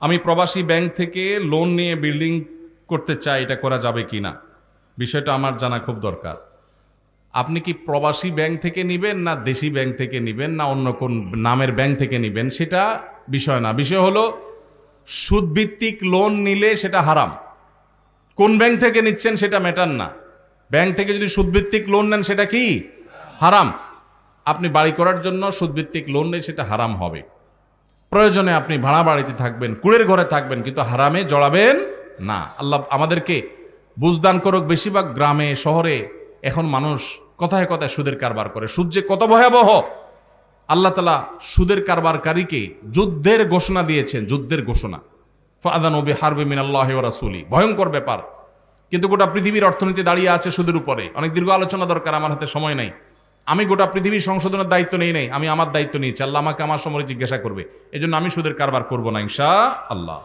আমি প্রবাসী ব্যাংক থেকে লোন নিয়ে বিল্ডিং করতে চাই, এটা করা যাবে কি না? বিষয়টা আমার জানা খুব দরকার। আপনি কি প্রবাসী ব্যাংক থেকে নেবেন না দেশি ব্যাংক থেকে নেবেন না অন্য কোন নামের ব্যাংক থেকে নেবেন? সেটা বিষয় না। বিষয় হলো, সুদভিত্তিক লোন নিলে সেটা হারাম। কোন ব্যাংক থেকে নিচ্ছেন সেটা ম্যাটার না। ব্যাংক থেকে যদি সুদভিত্তিক লোন নেন সেটা কি? হারাম। আপনি বাড়ি করার জন্য সুদভিত্তিক লোন নেই সেটা হারাম হবে। প্রয়োজনে আপনি ভাড়া বাড়িতে থাকবেন কুড়ের ঘরে থাকবেন, কিন্তু হারামে জড়াবেন না। আল্লাহ আমাদেরকে বুঝদান করুক, বেশিরভাগ গ্রামে, শহরে এখন মানুষ কথায় কথায় সুদের কারবার করে। সুদ যে কত ভয়াবহ! আল্লাহ তালা সুদের কারবারকারীকে যুদ্ধের ঘোষণা দিয়েছেন, যুদ্ধের ঘোষণা। ফাদান ওবি হারবে মিনাল্লাহ রাসুলি। ভয়ঙ্কর ব্যাপার। কিন্তু গোটা পৃথিবীর অর্থনীতি দাঁড়িয়ে আছে সুদের উপরে। অনেক দীর্ঘ আলোচনা দরকার, আমার হাতে সময় নাই। আমি গোটা পৃথিবীর সংশোধনের দায়িত্ব নেই নাই, আমি আমার দায়িত্ব নিয়েছি, আল্লাহ আমাকে আমার সময় জিজ্ঞাসা করবে। এই জন্য আমি সুদের কারবার করব না, ইনশা আল্লাহ।